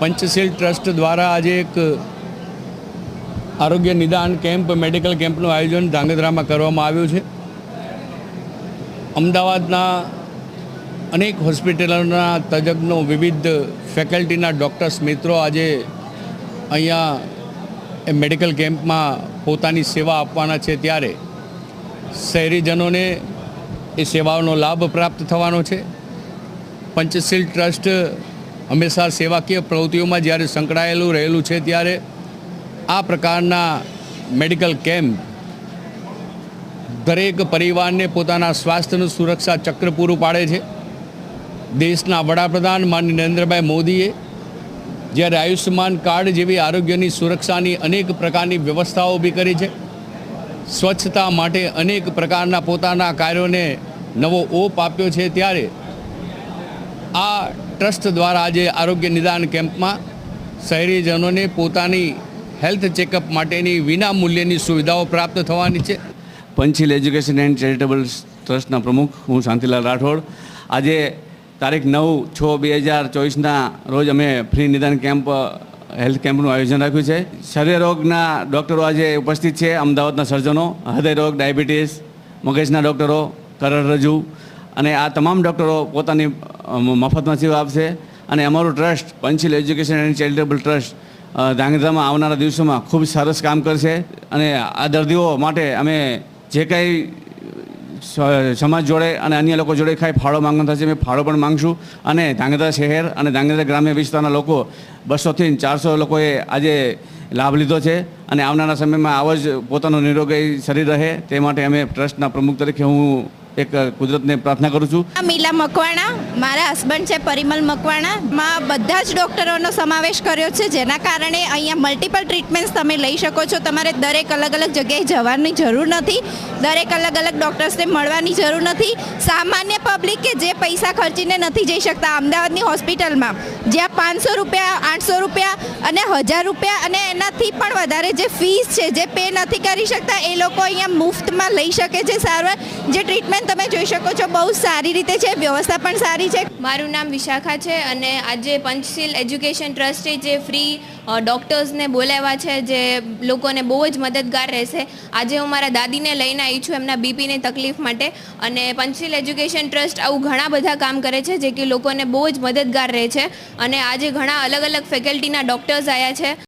પંચશીલ trust દ્વારા આજે એક આરોગ્ય નિદાન કેમ્પ, મેડિકલ કેમ્પનું આયોજન ધાંગધ્રામાં કરવામાં આવ્યું છે. અમદાવાદના અનેક હોસ્પિટલોના તજજ્ઞો, વિવિધ ફેકલ્ટીના ડૉક્ટર્સ, મિત્રો આજે અહીંયા એ મેડિકલ કેમ્પમાં પોતાની સેવા આપવાના છે ત્યારે શહેરીજનોને એ સેવાઓનો લાભ પ્રાપ્ત થવાનો છે. પંચશીલ ટ્રસ્ટ હંમેશા સેવાકીય પ્રવૃત્તિઓમાં જ્યારે સંકળાયેલું રહેલું છે ત્યારે આ પ્રકારના મેડિકલ કેમ્પ દરેક પરિવારને પોતાના સ્વાસ્થ્યનું સુરક્ષા ચક્ર પૂરું પાડે છે. દેશના વડાપ્રધાન માનની નરેન્દ્રભાઈ મોદીએ જ્યારે આયુષ્યમાન કાર્ડ જેવી આરોગ્યની સુરક્ષાની અનેક પ્રકારની વ્યવસ્થાઓ ઊભી કરી છે. સ્વચ્છતા માટે અનેક પ્રકારના પોતાના કાર્યોને નવો ઓપ આપ્યો છે ત્યારે આ ટ્રસ્ટ દ્વારા આજે આરોગ્ય નિદાન કેમ્પમાં શહેરીજનોને પોતાની હેલ્થ ચેકઅપ માટેની વિના મૂલ્યની સુવિધાઓ પ્રાપ્ત થવાની છે. પંચીલ એજ્યુકેશન એન્ડ ચેરિટેબલ ટ્રસ્ટના પ્રમુખ હું શાંતિલાલ રાઠોડ. આજે તારીખ નવ છ બે હજાર ચોવીસના રોજ અમે ફ્રી નિદાન કેમ્પ, હેલ્થ કેમ્પનું આયોજન રાખ્યું છે. શરીરરોગના ડૉક્ટરો આજે ઉપસ્થિત છે, અમદાવાદના સર્જનો હૃદયરોગ ડાયાબિટીસ, મગજના ડૉક્ટરો કરડરજુ અને આ તમામ ડૉક્ટરો પોતાની મફતમાં સેવા આપશે. અને અમારું trust Panchil education and charitable trust ધાંગધ્રામાં આવનારા દિવસોમાં ખૂબ સરસ કામ કરશે. અને આ દર્દીઓ માટે અમે જે કાંઈ સમાજ જોડે અને અન્ય લોકો જોડે કાંઈ ફાળો માંગવાનો થશે, અમે ફાળો પણ માંગશું. અને ધાંગધ્રા શહેર અને ધાંગધ્રા ગ્રામ્ય વિસ્તારના લોકો બસોથી ચારસો લોકોએ આજે લાભ લીધો છે. અને આવનારા સમયમાં આવો જ પોતાનું નિરોગી શરીર રહે. તે માટે અમે ટ્રસ્ટના પ્રમુખ તરીકે હું એક કુદરતને પ્રાર્થના કરું છું. મીલા મકવાણા, મારા હસબન્ડ છે પરિમલ મકવાણા, માં બધા જ ડૉક્ટરોનો સમાવેશ કર્યો છે, જેના કારણે અહીંયા મલ્ટિપલ ટ્રીટમેન્ટ્સ તમે લઈ શકો છો. તમારે દરેક અલગ અલગ જગ્યાએ જવાની જરૂર નથી, દરેક અલગ અલગ ડૉક્ટર્સને મળવાની જરૂર નથી. સામાન્ય પબ્લિક કે જે પૈસા ખર્ચીને નથી જઈ શકતા, અમદાવાદની હોસ્પિટલમાં જ્યાં પાંચસો રૂપિયા, આઠસો રૂપિયા અને હજાર રૂપિયા અને એનાથી પણ વધારે જે ફીસ છે, જે પે નથી કરી શકતા, એ લોકો અહીંયા મુફ્તમાં લઈ શકે છે સારવાર. જે ટ્રીટમેન્ટ તમે જોઈ શકો છો બહુ સારી રીતે છે, વ્યવસ્થા પણ સારી છે. મારું નામ વિશાખા છે અને આજે પંચશીલ એજ્યુકેશન ટ્રસ્ટે જે ફ્રી ડૉક્ટર્સને બોલાવ્યા છે, જે લોકોને બહુ જ મદદગાર રહેશે. આજે હું મારા દાદીને લઈને આવી છું એમના બીપીની તકલીફ માટે અને પંચશીલ એજ્યુકેશન ટ્રસ્ટ આવું ઘણા બધા કામ કરે છે, જે કે લોકોને બહુ જ મદદગાર રહે છે. અને આજે ઘણા અલગ અલગ ફેકલ્ટીના ડૉક્ટર્સ આવ્યા છે.